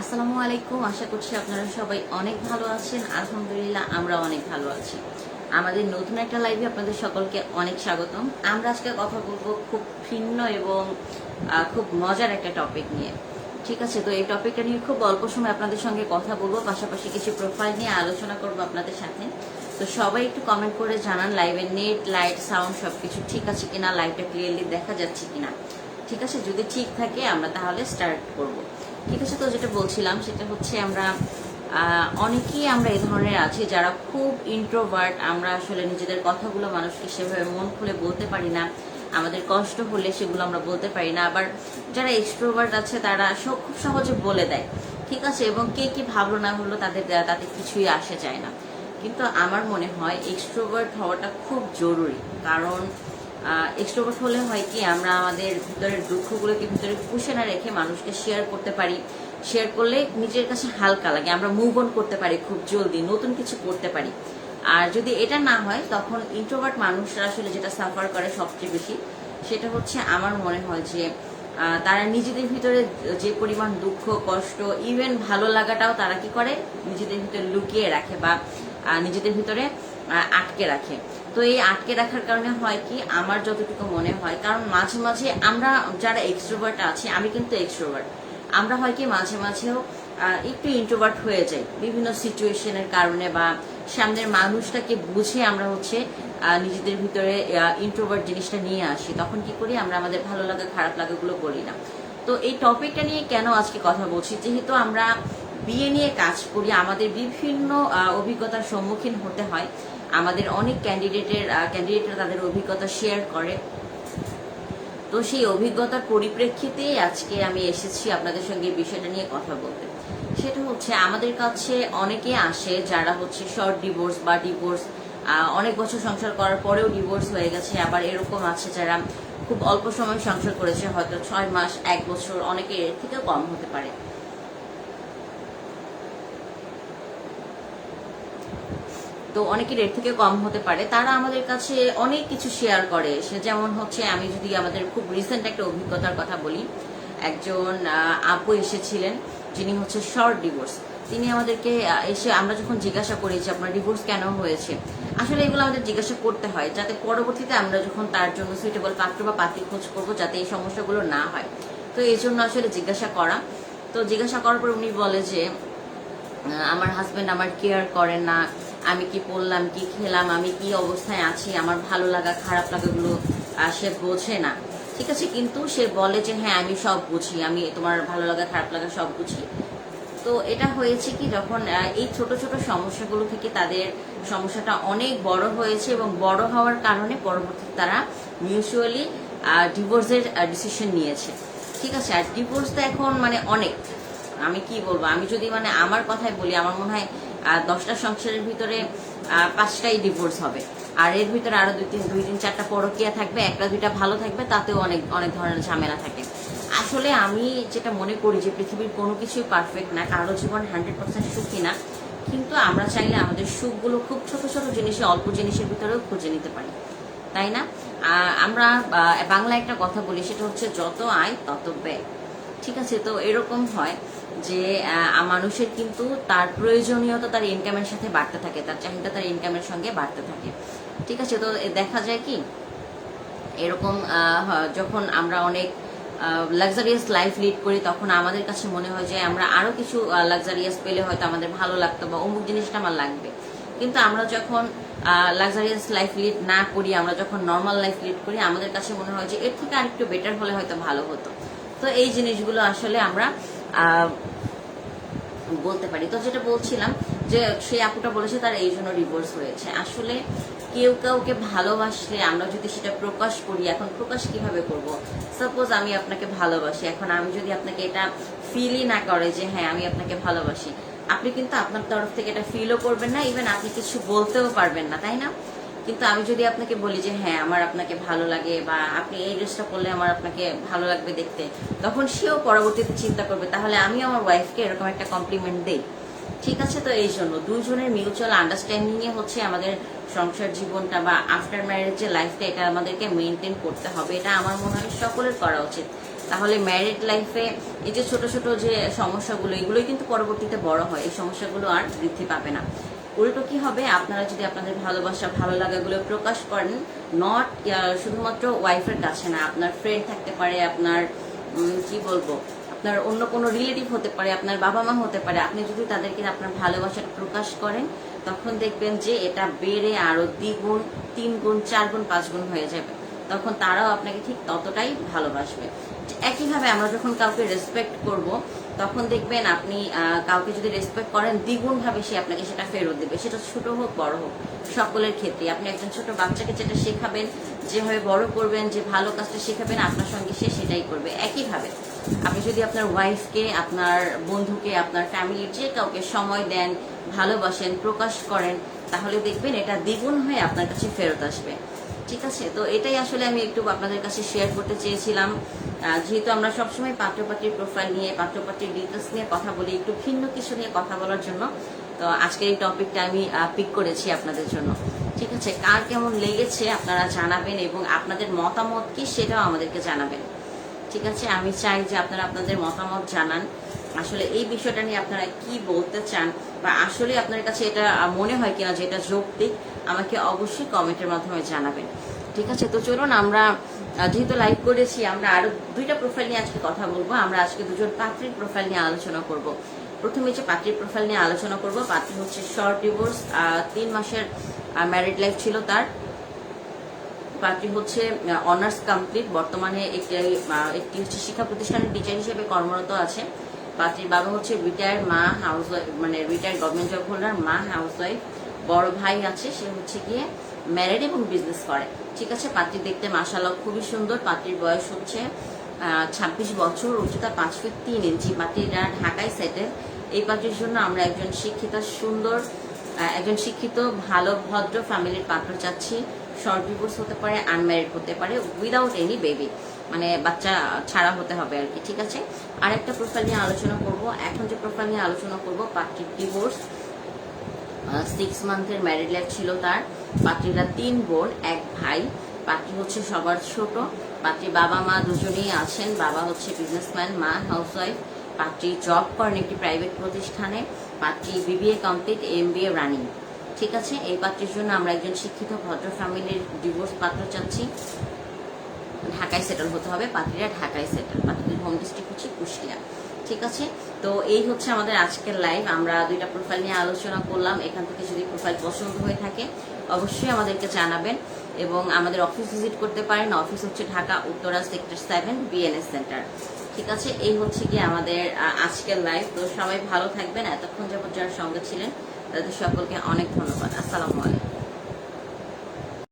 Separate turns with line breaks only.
আসসালামু আলাইকুম। আশা করছি আপনারা সবাই অনেক ভালো আছেন। আলহামদুলিল্লাহ আমরা অনেক ভালো আছি। আমাদের নতুন একটা লাইভে আপনাদের সকলকে অনেক স্বাগতম। আমরা আজকে কথা বলব খুব ভিন্ন এবং খুব মজার একটা টপিক নিয়ে। ঠিক আছে? তো এই টপিকটা নিয়ে খুব অল্প সময় আপনাদের সঙ্গে কথা বলব, পাশাপাশি কিছু প্রোফাইল নিয়ে আলোচনা করব আপনাদের সাথে। তো সবাই একটু কমেন্ট করে জানান লাইভের নেট লাইট সাউন্ড সবকিছু ঠিক আছে কিনা লাইভটা ক্লিয়ারলি দেখা যাচ্ছে কিনা। ঠিক আছে? যদি ঠিক থাকে, আমরা তাহলে স্টার্ট করব। ঠিক আছে তো যেটা বলছিলাম, সেটা হচ্ছে আমরা অনেকেই আমরা এই ধরনের আছি যারা খুব ইন্ট্রোভার্ট আমরা আসলে নিজেদের কথাগুলো মানুষকে সেভাবে মন খুলে বলতে পারি না, আমাদের কষ্ট হলে সেগুলো আমরা বলতে পারি না, আবার যারা এক্সট্রোভার্ট আছে তারা খুব সহজে বলে দেয়, ঠিক আছে? এবং কে কি ভাবলো না হলো তাদের, তাতে কিছুই আসে যায় না। কিন্তু আমার মনে হয় এক্সট্রোভার্ট হওয়াটা খুব জরুরি, কারণ এক্সট্রোভার্ট হলে হয় কি, আমরা আমাদের ভিতরের দুঃখগুলোকে ভিতরে পুষে না রেখে মানুষকে শেয়ার করতে পারি। শেয়ার করলে নিজের কাছে হালকা লাগে, আমরা মুভ অন করতে পারি খুব জলদি, নতুন কিছু করতে পারি। আর যদি এটা না হয়, তখন ইন্ট্রোভার্ট মানুষরা আসলে যেটা সাফার করে সবচেয়ে বেশি, সেটা হচ্ছে আমার মনে হয় যে তারা নিজেদের ভিতরে যে পরিমাণ দুঃখ, কষ্ট ইভেন ভালো লাগাটাও তারা কি করে? নিজেদের ভিতরে লুকিয়ে রাখে বা নিজেদের ভিতরে আটকে রাখে। তো এই আটকে রাখার কারণে হয় কি, আমার যতটুকু মনে হয়, কারণ মাঝে মাঝে আমরা যারা এক্সট্রোভার্ট আছি, আমি কিন্তু এক্সট্রোভার্ট আমরা হয় কি, মাঝে মাঝেও একটু ইন্ট্রোভার্ট হয়ে যাই। বিভিন্ন সিচুয়েশনের কারণে বা সামনের মানুষটাকে বুঝে আমরা হচ্ছে নিজেদের ভিতরে ইন্ট্রোভার্ট জিনিসটা নিয়ে আসি। তখন কি করি, আমরা আমাদের ভালো লাগা, খারাপ লাগাগুলো বলি না। তো এই টপিকটা নিয়ে কেন আজকে কথা বলছি, যেহেতু আমরা বিয়ে নিয়ে কাজ করি, আমাদের বিভিন্ন অভিজ্ঞতার সম্মুখীন হতে হয়। আমাদের অনেক ক্যান্ডিডেটের ক্যান্ডিডেটরা তাদের অভিজ্ঞতা শেয়ার করে। তো সেই অভিজ্ঞতার পরিপ্রেক্ষিতে আজকে আমি এসেছি আপনাদের সঙ্গে বিষয়টা নিয়ে কথা বলতে। সেটা হচ্ছে, আমাদের কাছে অনেকে আসে যারা হচ্ছে শর্ট ডিভোর্স বা ডিভোর্স অনেক বছর সংসার করার পরেও ডিভোর্স হয়ে গেছে। আবার এরকম আছে যারা খুব অল্প সময় সংসার করেছে, হয়তো ছয় মাস, এক বছর, অনেকে এর থেকে কম হতে পারে। তো অনেকের এর থেকে কম হতে পারে। তারা আমাদের কাছে অনেক কিছু শেয়ার করে। সে যেমন হচ্ছে, আমি যদি আমাদের খুব রিসেন্ট একটা অভিজ্ঞতার কথা বলি, একজন আপু এসেছিলেন, যিনি হচ্ছে শর্ট ডিভোর্স তিনি আমাদেরকে এসে আমরা যখন জিজ্ঞাসা করি যে আপনার ডিভোর্স কেন হয়েছে? আসলে এগুলো আমাদের জিজ্ঞাসা করতে হয়, যাতে পরবর্তীতে আমরা যখন তার জন্য সুইটেবল পাত্র বা পাত্রী খোঁজ করব, যাতে এই সমস্যাগুলো না হয়। তো এই জন্য আসলে জিজ্ঞাসা করা। তো জিজ্ঞাসা করার পর উনি বলে যে আমার হাজবেন্ড আমার কেয়ার করে না। আমি কি পড়লাম, কি খেলাম, আমি কি অবস্থায় আছি, আমার ভালো লাগা, খারাপ লাগাগুলো সে বোঝে না। ঠিক আছে? কিন্তু সে বলে যে হ্যাঁ আমি সব বুঝি, আমি তোমার ভালো লাগা, খারাপ লাগা সব বুঝি। তো এটা হয়েছে কি, যখন এই ছোট ছোট সমস্যাগুলো থেকে তাদের সমস্যাটা অনেক বড় হয়েছে এবং বড় হওয়ার কারণে পরবর্তীতে তারা মিউচুয়ালি ডিভোর্সের ডিসিশন নিয়েছে। ঠিক আছে? আর ডিভোর্স তো এখন মানে অনেক। আমি কি বলব? আমি যদি মানে আমার কথাই বলি, আমার মনে হয় দশটা সংসারের ভিতরে পাঁচটাই ডিভোর্স হবে। আর এর ভিতরে আরও দুই তিন দুই তিন, চারটা পরকিয়া থাকবে, একটা দুইটা ভালো থাকবে, তাতেও অনেক অনেক ধরনের ঝামেলা থাকে। আসলে আমি যেটা মনে করি যে পৃথিবীর কোনো কিছুই পারফেক্ট না কারও জীবন হান্ড্রেড পার্সেন্ট সুখী না। কিন্তু আমরা চাইলে আমাদের সুখগুলো খুব ছোট ছোট জিনিসে, অল্প জিনিসের ভিতরেও খুঁজে নিতে পারি। তাই না? আমরা বাংলা একটা কথা বলি, সেটা হচ্ছে যত আয় তত ব্যয়। ঠিক আছে? তো এরকম হয়। যে মানুষের কিন্তু তার প্রয়োজনীয়তা তার ইনকামের সাথে বাড়তে থাকে, তার চাহিদা তার ইনকামের সঙ্গে বাড়তে থাকে। ঠিক আছে? তো দেখা যায় কি? এরকম যখন আমরা অনেক লাক্সারিয়াস লাইফ লিড করি, তখন আমাদের কাছে মনে হয় যে, আমরা আরও কিছু লাক্সারিয়াস পেলে হয়তো আমাদের ভালো লাগতো বা অমুক জিনিসটা আমার লাগবে। কিন্তু আমরা যখন লাক্সারিয়াস লাইফ লিড না করি, আমরা যখন নর্মাল লাইফ লিড করি, আমাদের কাছে মনে হয় যে, এর থেকে আরেকটু বেটার হলে হয়তো ভালো হতো। তো এই জিনিসগুলো আসলে আমরা বলতে পারি। তো যেটা বলছিলাম যে সেই আপুটা বলেছে তার এই জন্য ডিভোর্স হয়েছে। আসলে কেউ কাউকে ভালোবাসলে আমরা যদি সেটা প্রকাশ করি, এখন প্রকাশ কীভাবে করব? সাপোজ আমি আপনাকে ভালোবাসি, এখন আমি যদি আপনাকে এটা ফিলই না করে যে হ্যাঁ আমি আপনাকে ভালোবাসি, আপনি কিন্তু আপনার তরফ থেকে এটা ফিলও করবেন না ইভেন আপনি কিছু বলতেও পারবেন না, তাই না? কিন্তু আমি যদি আপনাকে বলি যে হ্যাঁ আমার আপনাকে ভালো লাগে বা আপনি এই ড্রেসটা পরলে আমার আপনাকে ভালো লাগবে দেখতে, তখন সেও পরবর্তীতে চিন্তা করবে, তাহলে আমি আমার ওয়াইফকে এরকম একটা কমপ্লিমেন্ট দেই। ঠিক আছে তো, এই জন্য দুজনের মিউচুয়াল আন্ডারস্ট্যান্ডিং এ হচ্ছে আমাদের সংসার জীবনটা বা আফটার ম্যারেজ যে লাইফটা এটা আমাদেরকে মেনটেন করতে হবে। এটা আমার মনে হয় সকলের করা উচিত। তাহলে ম্যারিড লাইফে এই যে ছোট ছোট যে সমস্যাগুলো, এগুলোই কিন্তু পরবর্তীতে বড় হয়। এই সমস্যাগুলো আর বৃদ্ধি পাবে না। উল্টো কি হবে? আপনারা যদি আপনাদের ভালোবাসা ভালো লাগাগুলো প্রকাশ করেন নট শুধুমাত্র ওয়াইফের কাছে না, আপনার ফ্রেন্ড থাকতে পারে, আপনার কি বলব, আপনার অন্য কোনো রিলেটিভ হতে পারে, আপনার বাবা মা হতে পারে, আপনি যদি তাদেরকে আপনার ভালোবাসাটা প্রকাশ করেন, তখন দেখবেন যে এটা বেড়ে আরও দ্বিগুণ তিন গুণ চার গুণ পাঁচ গুণ হয়ে যাবে। তখন তারাও আপনাকে ঠিক ততটাই ভালোবাসবে। একইভাবে আমরা যখন কাউকে রেসপেক্ট করব তখন দেখবেন আপনি কাউকে যদি রেসপেক্ট করেন দ্বিগুণ ভাবে সে আপনাকে সেটা ফেরত দেবে। সেটা ছোট হোক, বড় হোক, সকলের ক্ষেত্রে। আপনি একজন ছোট বাচ্চাকে যেটা শেখাবেন, যেভাবে বড় করবেন, যে ভালো কাজটা শেখাবেন, আপনার সঙ্গে সে সেটাই করবে। একইভাবে আপনি যদি আপনার ওয়াইফকে আপনার বন্ধুকে, আপনার ফ্যামিলির যে কাউকে সময় দেন, ভালোবাসেন, প্রকাশ করেন, তাহলে দেখবেন এটা দ্বিগুণ হয়ে আপনার কাছে ফেরত আসবে। ঠিক আছে? তো এটাই আসলে আমি একটু আপনাদের কাছে শেয়ার করতে চেয়েছিলাম। যেহেতু আমরা সবসময় পাত্রপাত্রীর প্রোফাইল নিয়ে, পাত্রপাত্রীর ডিটেলস নিয়ে কথা বলি, একটু ভিন্ন কিছু নিয়ে কথা বলার জন্য, তো আজকের এই টপিকটা আমি পিক করেছি আপনাদের জন্য। ঠিক আছে? কার কেমন লেগেছে আপনারা জানাবেন এবং আপনাদের মতামত কি সেটাও আমাদেরকে জানাবেন। ঠিক আছে? আমি চাই যে আপনারা আপনাদের মতামত জানান। আসলে এই বিষয়টা নিয়ে আপনারা কি বলতে চান বা আসলে আপনার কাছে এটা মনে হয় কিনা যে এটা যৌক্তিক, আমাকে অবশ্যই কমেন্টের মাধ্যমে জানাবেন। ঠিক আছে? তো চলুন আমরা যেহেতু লাইভ করেছি, আমরা আরও দুইটা প্রোফাইল নিয়ে আজকে কথা বলব। আমরা আজকে দুজন পাত্রীর প্রোফাইল নিয়ে আলোচনা করব। প্রথমে যে পাত্রীর প্রোফাইল নিয়ে আলোচনা করব। পাত্রী হচ্ছে শর্ট ডিভোর্স তিন মাসের ম্যারিড লাইফ ছিল তার। পাত্রী হচ্ছে অনার্স কমপ্লিট বর্তমানে একটি একটি হচ্ছে শিক্ষা প্রতিষ্ঠানের টিচার হিসেবে কর্মরত আছে। পাত্রীর বাবা হচ্ছে রিটায়ার্ড মা হাউস মানে রিটায়ার্ড গভর্নমেন্ট জব হোল্ডার মা হাউস ওয়াইফ বড় ভাই আছে, সে হচ্ছে গিয়ে ম্যারেড এবং বিজনেস করে। ঠিক আছে, পাত্রী দেখতে মাসাল্লাহ খুবই সুন্দর, পাত্রীর বয়স হচ্ছে ছাব্বিশ বছর, উচ্চতা পাঁচ ফিট তিন ইঞ্চি পাত্রীরা ঢাকায় সেটেল এই পাত্রীর জন্য আমরা একজন শিক্ষিতা, সুন্দর একজন শিক্ষিত, ভালো, ভদ্র ফ্যামিলির পাত্র চাচ্ছি। শর্ট ডিভোর্স হতে পারে আনম্যারিড হতে পারে উইদাউট এনি বেবি মানে বাচ্চা ছাড়া হতে হবে আর কি, ঠিক আছে? আরেকটা প্রোফাইল নিয়ে আলোচনা করব। এখন যে প্রোফাইল নিয়ে আলোচনা করব, পাত্রীর ডিভোর্স সিক্স মান্থের ম্যারিড লাইফ ছিল তার। পাত্রীরা তিন বোন, এক ভাই। পাত্রী হচ্ছে সবার ছোট। পাত্রীর বাবা, মা দুজনেই আছেন। বাবা হচ্ছে বিজনেসম্যান মা হাউসওয়াইফ পাত্রী জব করেন একটি প্রাইভেট প্রতিষ্ঠানে। পাত্রী BBA complete M B A running ঠিক আছে? এই পাত্রীর জন্য আমরা একজন শিক্ষিত, ভদ্র ফ্যামিলির ডিভোর্স পাত্র চাচ্ছি। ঢাকায় সেটেল হতে হবে। পাত্রীরা ঢাকায় সেটেল পাত্রীর হোম ডিস্ট্রিক্ট হচ্ছে কুষ্টিয়া। ঠিক আছে? তো এই হচ্ছে আমাদের আজকের লাইভ আমরা দুইটা প্রোফাইল নিয়ে আলোচনা করলাম। এখান থেকে যদি প্রোফাইল পছন্দ হয়ে থাকে, অবশ্যই আমাদেরকে জানাবেন এবং আমাদের অফিস ভিজিট করতে পারেন। অফিস হচ্ছে Dhaka, Uttara sector seven BNS centre ঠিক আছে? এই হচ্ছে কি আমাদের আজকের লাইভ তো সবাই ভালো থাকবেন। এতক্ষণ যাবত যারা সঙ্গে ছিলেন, তাদের সকলকে অনেক ধন্যবাদ। আসসালামু আলাইকুম।